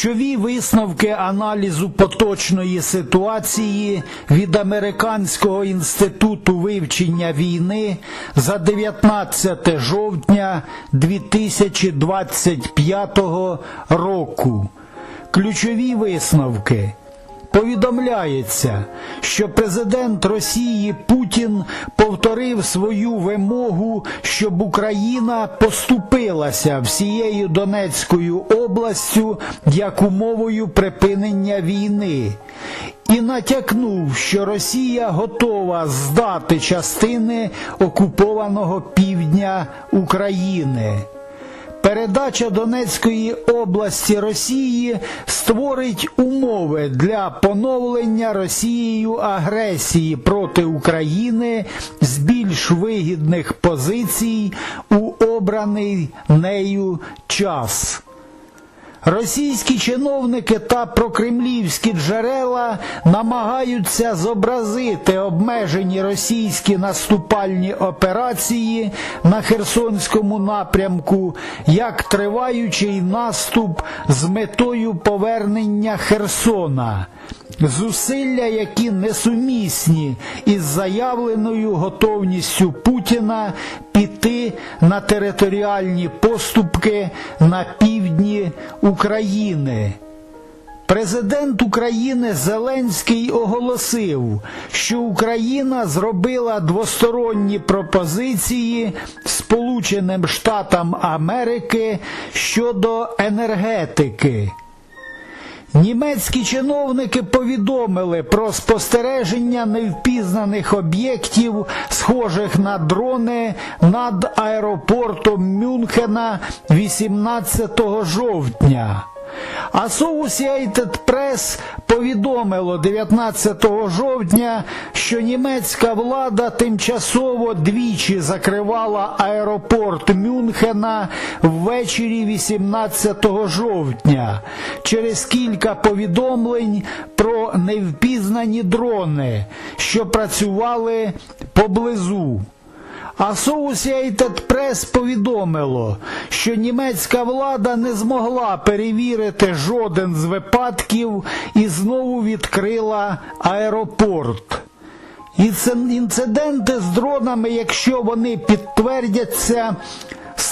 Ключові висновки аналізу поточної ситуації від Американського інституту вивчення війни за 19 жовтня 2025 року. Ключові висновки. Повідомляється, що президент Росії Путін повторив свою вимогу, щоб Україна поступилася всією Донецькою областю як умовою припинення війни, і натякнув, що Росія готова здати частини окупованого півдня України. Передача Донецької області Росії створить умови для поновлення Росією агресії проти України з більш вигідних позицій у обраний нею час. Російські чиновники та прокремлівські джерела намагаються зобразити обмежені російські наступальні операції на Херсонському напрямку як триваючий наступ з метою повернення Херсона. Зусилля, які несумісні із заявленою готовністю Путіна піти на територіальні поступки на півдні України. Президент України Зеленський оголосив, що Україна зробила двосторонні пропозиції Сполученим Штатам Америки щодо енергетики. Німецькі чиновники повідомили про спостереження невпізнаних об'єктів, схожих на дрони над аеропортом Мюнхена 18 жовтня. Associated Press повідомило 19 жовтня, що німецька влада тимчасово двічі закривала аеропорт Мюнхена ввечері 18 жовтня через кілька повідомлень про невпізнані дрони, що працювали поблизу. Press повідомило, що німецька влада не змогла перевірити жоден з випадків і знову відкрила аеропорт. Інциденти з дронами, якщо вони підтвердяться,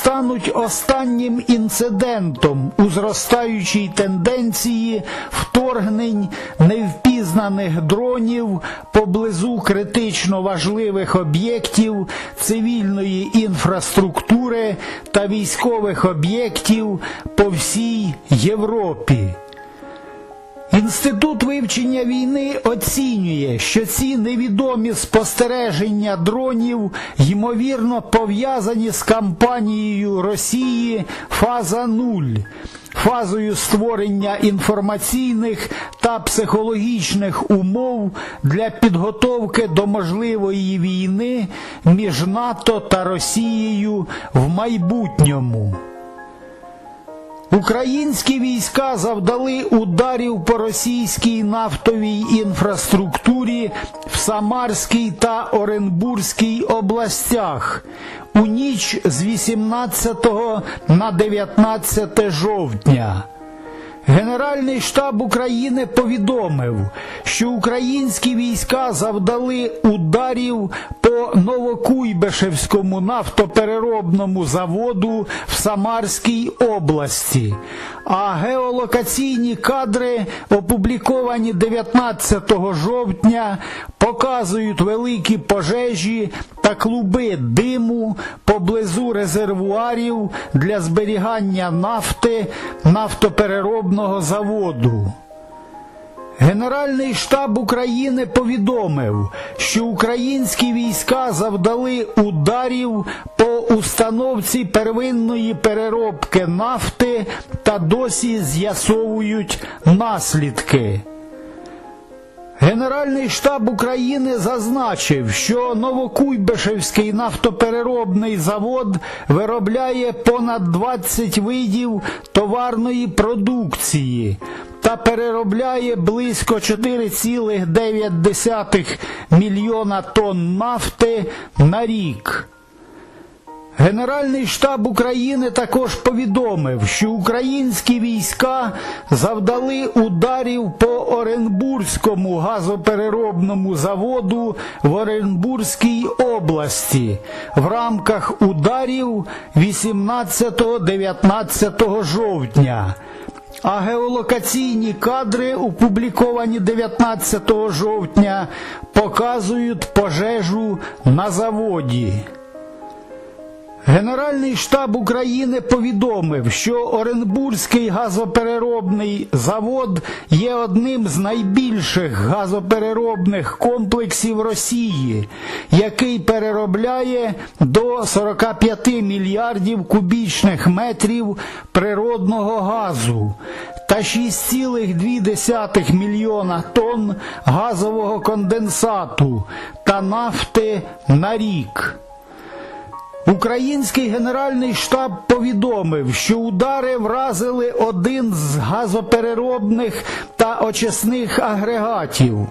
стануть останнім інцидентом у зростаючій тенденції вторгнень невпізнаних дронів поблизу критично важливих об'єктів цивільної інфраструктури та військових об'єктів по всій Європі. Інститут вивчення війни оцінює, що ці невідомі спостереження дронів ймовірно пов'язані з кампанією Росії Фаза нуль, фазою створення інформаційних та психологічних умов для підготовки до можливої війни між НАТО та Росією в майбутньому. Українські війська завдали ударів по російській нафтовій інфраструктурі в Самарській та Оренбурзькій областях у ніч з 18 на 19 жовтня. Генеральний штаб України повідомив, що українські війська завдали ударів по Новокуйбишевському нафтопереробному заводу в Самарській області, а геолокаційні кадри, опубліковані 19 жовтня, показують великі пожежі та клуби диму поблизу резервуарів для зберігання нафти нафтопереробного заводу. Генеральний штаб України повідомив, що українські війська завдали ударів по установці первинної переробки нафти та досі з'ясовують наслідки. Генеральний штаб України зазначив, що Новокуйбишевський нафтопереробний завод виробляє понад 20 видів товарної продукції та переробляє близько 4,9 мільйона тонн нафти на рік. Генеральний штаб України також повідомив, що українські війська завдали ударів по Оренбурзькому газопереробному заводу в Оренбурзькій області в рамках ударів 18-19 жовтня. А геолокаційні кадри, опубліковані 19 жовтня, показують пожежу на заводі. Генеральний штаб України повідомив, що Оренбурзький газопереробний завод є одним з найбільших газопереробних комплексів Росії, який переробляє до 45 мільярдів кубічних метрів природного газу та 6,2 мільйона тонн газового конденсату та нафти на рік. Український генеральний штаб повідомив, що удари вразили один з газопереробних та очисних агрегатів.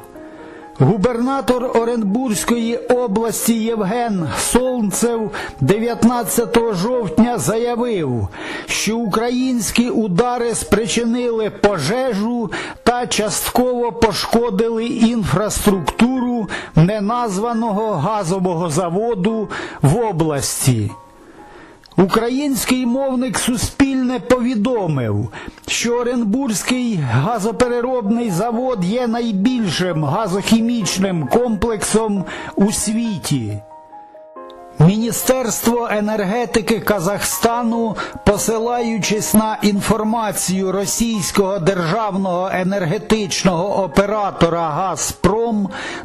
Губернатор Оренбурзької області Євген Солнцев 19 жовтня заявив, що українські удари спричинили пожежу та частково пошкодили інфраструктуру неназваного газового заводу в області. Український мовник Суспільне повідомив, що Оренбурзький газопереробний завод є найбільшим газохімічним комплексом у світі. Міністерство енергетики Казахстану, посилаючись на інформацію російського державного енергетичного оператора Газпром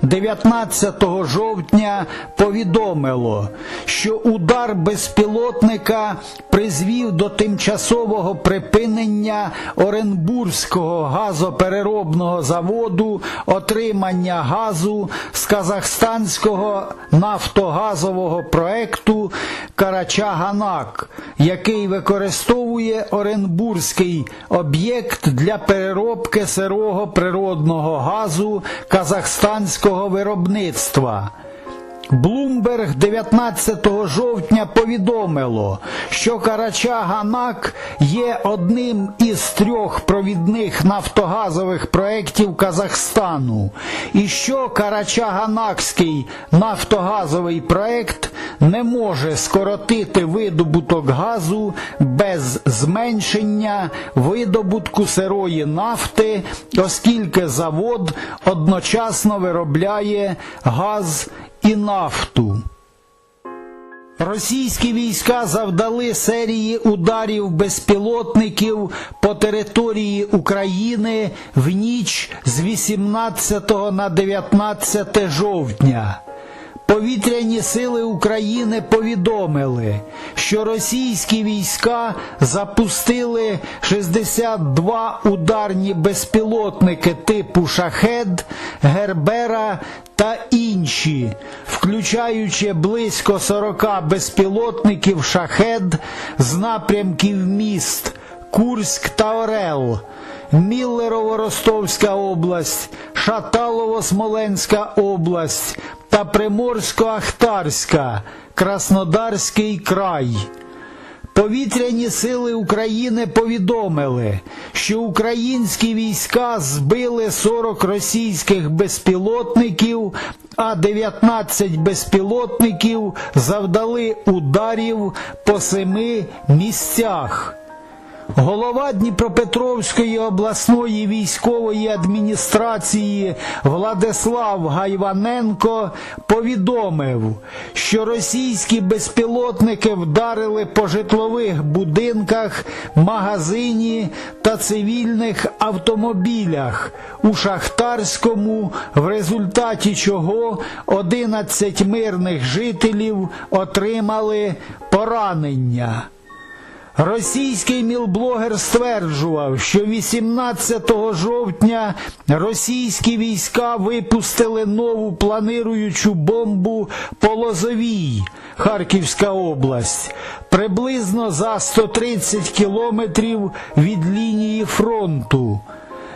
19 жовтня повідомило, що удар безпілотника призвів до тимчасового припинення Оренбурзького газопереробного заводу отримання газу з казахстанського нафтогазового проекту Карачаганак, який використовує Оренбурзький об'єкт для переробки сирого природного газу казахстанського виробництва. Блумберг 19 жовтня повідомило, що Карачаганак є одним із трьох провідних нафтогазових проєктів Казахстану, і що Карачаганакський нафтогазовий проєкт не може скоротити видобуток газу без зменшення видобутку сирої нафти, оскільки завод одночасно виробляє газ і нафту. Російські війська завдали серії ударів безпілотників по території України в ніч з 18 на 19 жовтня. Повітряні сили України повідомили, що російські війська запустили 62 ударні безпілотники типу Шахед, Гербера та інші, включаючи близько 40 безпілотників Шахед з напрямків міст Курськ та Орел. Міллерово-Ростовська область, Шаталово-Смоленська область та Приморсько-Ахтарська, Краснодарський край. Повітряні сили України повідомили, що українські війська збили 40 російських безпілотників, а 19 безпілотників завдали ударів по семи місцях. Голова Дніпропетровської обласної військової адміністрації Владислав Гайваненко повідомив, що російські безпілотники вдарили по житлових будинках, магазині та цивільних автомобілях у Шахтарському, в результаті чого 11 мирних жителів отримали поранення. Російський мілблогер стверджував, що 18 жовтня російські війська випустили нову планируючу бомбу по Лозовій, Харківська область, приблизно за 130 кілометрів від лінії фронту.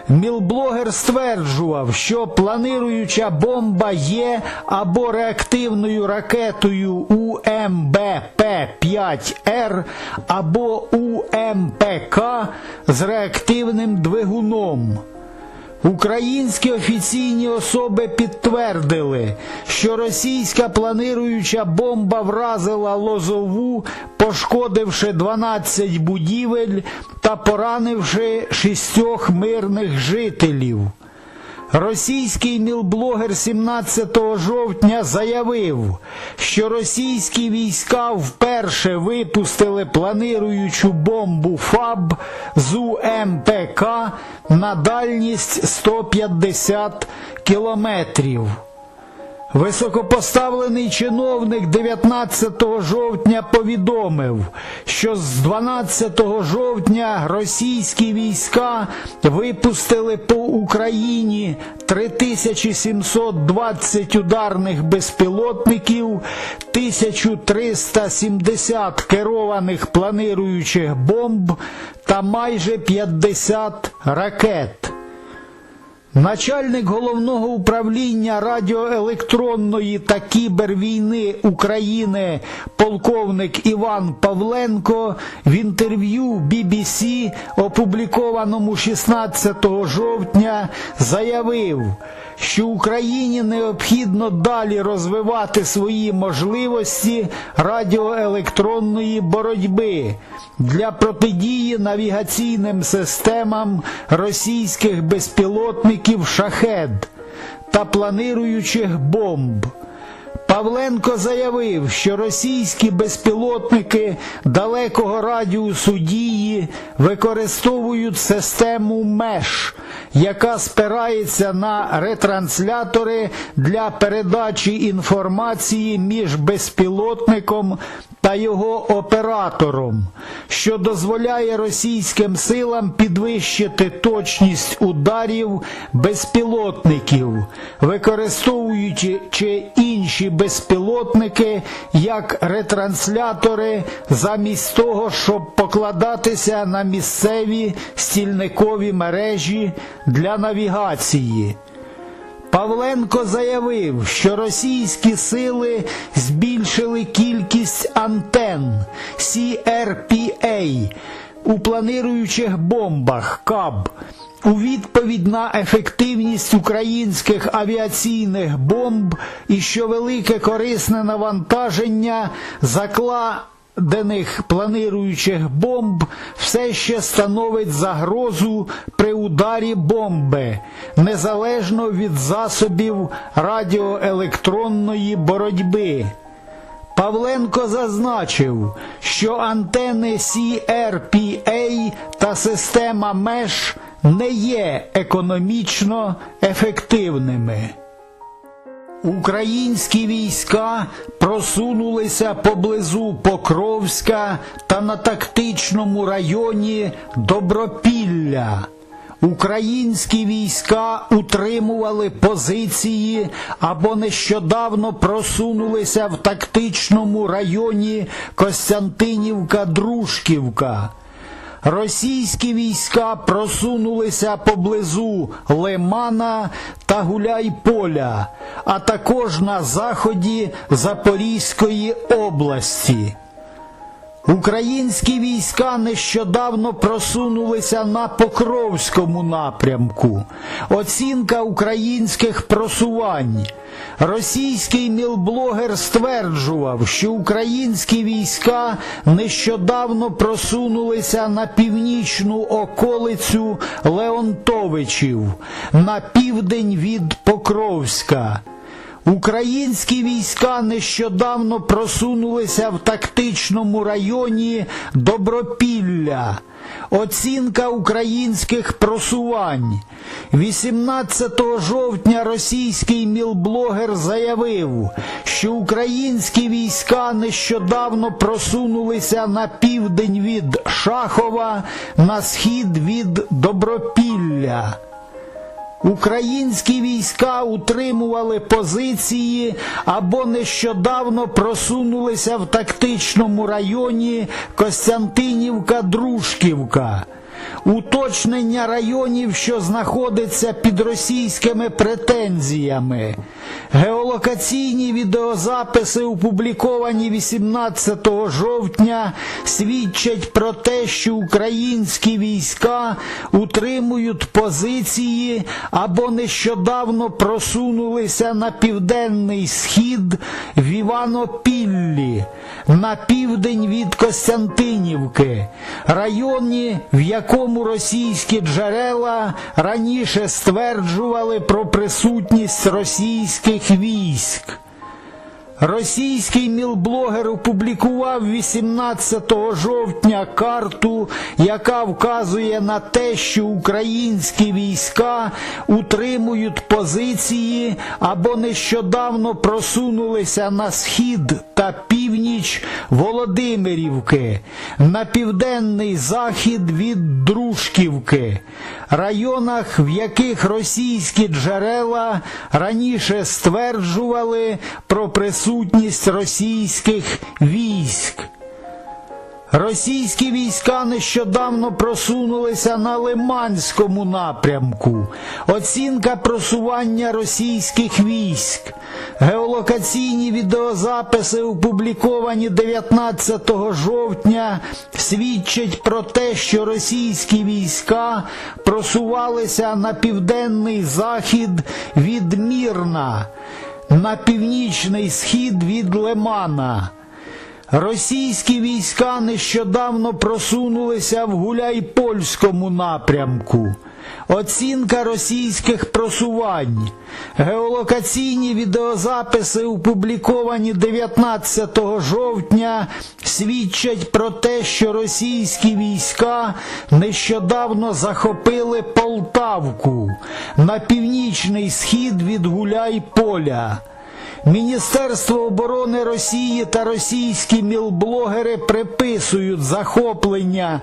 Мілблогер стверджував, що планируюча бомба є або реактивною ракетою УМБП-5Р, або УМПК з реактивним двигуном. Українські офіційні особи підтвердили, що російська планируюча бомба вразила Лозову, пошкодивши 12 будівель та поранивши шістьох мирних жителів. Російський мілблогер 17 жовтня заявив, що російські війська вперше випустили планируючу бомбу ФАБ з УМПК на дальність 150 кілометрів. Високопоставлений чиновник 19 жовтня повідомив, що з 12 жовтня російські війська випустили по Україні 3720 ударних безпілотників, 1370 керованих планируючих бомб та майже 50 ракет. Начальник головного управління радіоелектронної та кібервійни України полковник Іван Павленко в інтерв'ю BBC, опублікованому 16 жовтня, заявив, що Україні необхідно далі розвивати свої можливості радіоелектронної боротьби для протидії навігаційним системам російських безпілотників шахед та планируючих бомб. Павленко заявив, що російські безпілотники далекого радіусу дії використовують систему МЕШ, яка спирається на ретранслятори для передачі інформації між безпілотником та його оператором, що дозволяє російським силам підвищити точність ударів безпілотників, використовуючи чи інші безпілотники як ретранслятори, замість того, щоб покладатися на місцеві стільникові мережі для навігації. Павленко заявив, що російські сили збільшили кількість антенн CRPA у планируючих бомбах КАБ у відповідь на ефективність українських авіаційних бомб і що велике корисне навантаження закла денних планируючих бомб все ще становить загрозу при ударі бомби, незалежно від засобів радіоелектронної боротьби. Павленко зазначив, що антени CRPA та система МЕШ не є економічно ефективними. Українські війська просунулися поблизу Покровська та на тактичному районі Добропілля. Українські війська утримували позиції або нещодавно просунулися в тактичному районі Костянтинівка-Дружківка. Російські війська просунулися поблизу Лимана та Гуляйполя, а також на заході Запорізької області. Українські війська нещодавно просунулися на Покровському напрямку. Оцінка українських просувань. Російський мілблогер стверджував, що українські війська нещодавно просунулися на північну околицю Леонтовичів на південь від Покровська. Українські війська нещодавно просунулися в тактичному районі Добропілля. Оцінка українських просувань. 18 жовтня російський мілблогер заявив, що українські війська нещодавно просунулися на південь від Шахова, на схід від Добропілля. Українські війська утримували позиції або нещодавно просунулися в тактичному районі Костянтинівка-Дружківка. Уточнення районів, що знаходяться під російськими претензіями. Геолокаційні відеозаписи, опубліковані 18 жовтня, свідчать про те, що українські війська утримують позиції або нещодавно просунулися на південний схід в Іванопіллі, на південь від Костянтинівки, районі, в якому російські джерела раніше стверджували про присутність російських військ. Російський мілблогер опублікував 18 жовтня карту, яка вказує на те, що українські війська утримують позиції або нещодавно просунулися на схід та північ Володимирівки, на південний захід від Дружківки, районах, в яких російські джерела раніше стверджували про присутність російських військ. Російські війська нещодавно просунулися на Лиманському напрямку. Оцінка просування російських військ. Геолокаційні відеозаписи, опубліковані 19 жовтня, свідчать про те, що російські війська просувалися на південний захід від Мірна, на північний схід від Лимана. Російські війська нещодавно просунулися в Гуляйпольському напрямку. Оцінка російських просувань. Геолокаційні відеозаписи, опубліковані 19 жовтня, свідчать про те, що російські війська нещодавно захопили Полтавку на північний схід від Гуляйполя. Міністерство оборони Росії та російські мілблогери приписують захоплення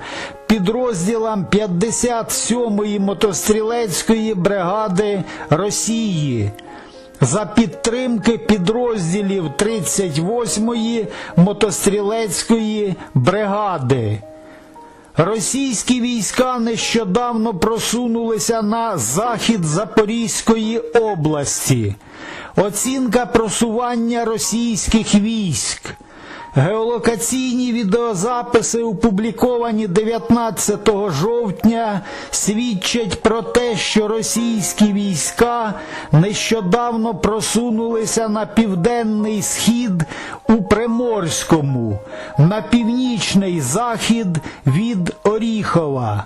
підрозділам 57-ї мотострілецької бригади Росії за підтримки підрозділів 38-ї мотострілецької бригади. Російські війська нещодавно просунулися на захід Запорізької області. Оцінка просування російських військ. Геолокаційні відеозаписи, опубліковані 19 жовтня, свідчать про те, що російські війська нещодавно просунулися на південний схід у Приморському, на північний захід від Оріхова.